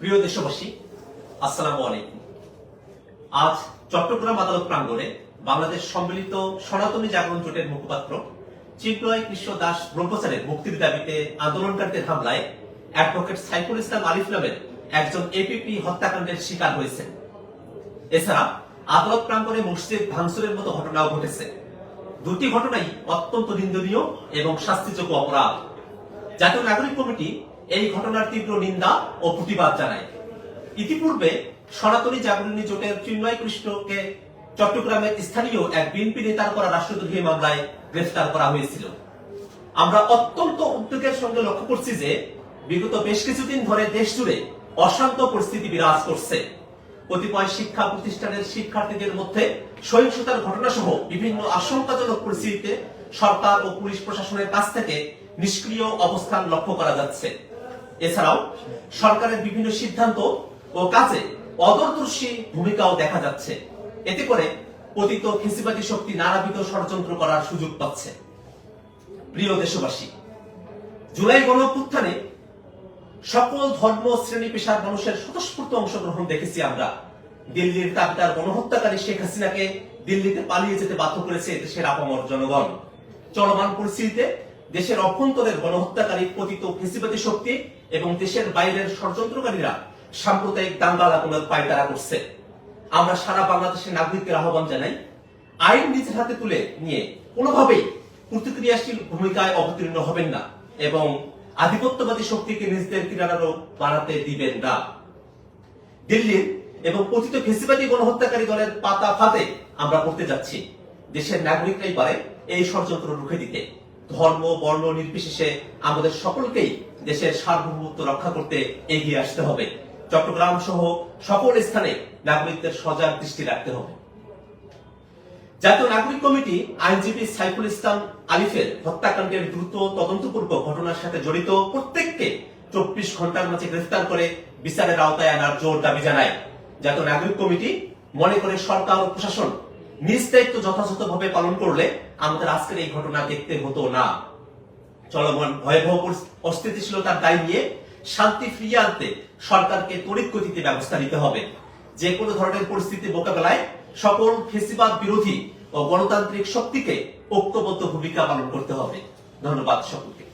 প্রিয় দেশবাসী, আসসালামু আলাইকুম। আজ চট্টগ্রাম আদালত প্রাঙ্গণে বাংলাদেশ সম্মিলিত সনাতনী জাগরণ জোটের মুখপাত্র চিন্ময় কৃষ্ণ দাস ব্রহ্মচারের মুক্তির দাবিতে আন্দোলনকারীদের হামলায় অ্যাডভোকেট সাইফুল ইসলাম আলিফ নামের একজন এপিপি হত্যাকাণ্ডের শিকার হয়েছেন। এছাড়া আদালত প্রাঙ্গণে মসজিদ ভাঙচুরের মতো ঘটনাও ঘটেছে। দুটি ঘটনাই অত্যন্ত নিন্দনীয় এবং শাস্তিযোগ্য অপরাধ। জাতীয় নাগরিক কমিটি এই ঘটনার তীব্র নিন্দা ও প্রতিবাদ জানায়। ইতিপূর্বে সনাতনী জাগরণী জোটের চিন্ময় কৃষ্ণকে চট্টগ্রামের স্থানীয় এক বিএনপি নেতার করা রাষ্ট্রদ্রোহী মামলায় গ্রেফতার করা হয়েছিল। আমরা অত্যন্ত উদ্বেগের সঙ্গে লক্ষ্য করছি যে, বিগত বেশ কিছুদিন ধরে দেশ জুড়ে অশান্ত পরিস্থিতি বিরাজ করছে। কতিপয় শিক্ষা প্রতিষ্ঠানের শিক্ষার্থীদের মধ্যে সহিংসতার ঘটনা সহ বিভিন্ন আশঙ্কাজনক পরিস্থিতিতে সরকার ও পুলিশ প্রশাসনের কাছ থেকে নিষ্ক্রিয় অবস্থান লক্ষ্য করা যাচ্ছে। এছাড়াও সরকারের বিভিন্ন সিদ্ধান্ত ও কাজে অদূরদর্শী ভূমিকাও দেখা যাচ্ছে। এতে করে পতিত ফেসিবাদী শক্তি নানাবিধ ষড়যন্ত্র করার সুযোগ পাচ্ছে। প্রিয় দেশবাসী, জুলাই গণঅভ্যুত্থানে সকল ধর্ম শ্রেণি পেশার মানুষের স্বতঃস্ফূর্ত অংশগ্রহণ দেখেছি আমরা। দিল্লির কাকতার গণহত্যাকারী শেখ হাসিনাকে দিল্লিতে পালিয়ে যেতে বাধ্য করেছে দেশের আপামর জনগণ। চলমান পরিস্থিতিতে দেশের অভ্যন্তরের গণহত্যাকারী পতিত ফেসিবাদী শক্তি এবং দেশের বাইরের ষড়যন্ত্রকারীরা সাম্প্রদায়িক দাঙ্গা লাগানোর পায়তারা করছে। আমরা সারা বাংলাদেশের নাগরিকদের আহ্বান জানাই, আইন নিজের হাতে তুলে নিয়ে কোনোভাবেই প্রতিক্রিয়াশীল ভূমিকায় অবতীর্ণ হবেন না এবং আধিপত্যবাদী শক্তিকে নিজেদের কিনারারও বাড়াতে দিবেন না। দিল্লির এবং পতিত ফেসিবাদী গণহত্যাকারী দলের পাতা ফাতে আমরা পড়তে যাচ্ছি। দেশের নাগরিকরাই পারে এই ষড়যন্ত্র রুখে দিতে। ধর্ম, বর্ণ নির্বিশেষে আমাদের সকলকেই দেশের সার্বভৌমত্ব রক্ষা করতে এগিয়ে আসতে হবে। চট্টগ্রাম সহ সকল স্থানে নাগরিকদের সজাগ দৃষ্টি রাখতে হবে। জাতীয় নাগরিক কমিটি আইনজীবী সাইফুল ইসলাম আলিফের হত্যাকাণ্ডের দ্রুত তদন্তপূর্বক ঘটনার সাথে জড়িত প্রত্যেককে চব্বিশ ঘণ্টার মাঝে গ্রেফতার করে বিচারের আওতায় আনার জোর দাবি জানায়। জাতীয় নাগরিক কমিটি মনে করে সরকার ও প্রশাসন নিজ দায়িত্ব যথাযথভাবে পালন করলে আমাদের আজকের এই ঘটনা দেখতে হতো না। চলমান ভয়াবহ অস্থিতিশীলতার দায় নিয়ে শান্তি ফিরিয়ে আনতে সরকারকে তড়িৎ গতিতে ব্যবস্থা নিতে হবে। যে কোনো ধরনের পরিস্থিতি মোকাবেলায় সকল ফেসিবাদ বিরোধী ও গণতান্ত্রিক শক্তিকে ঐক্যবদ্ধ ভূমিকা পালন করতে হবে। ধন্যবাদ সকলকে।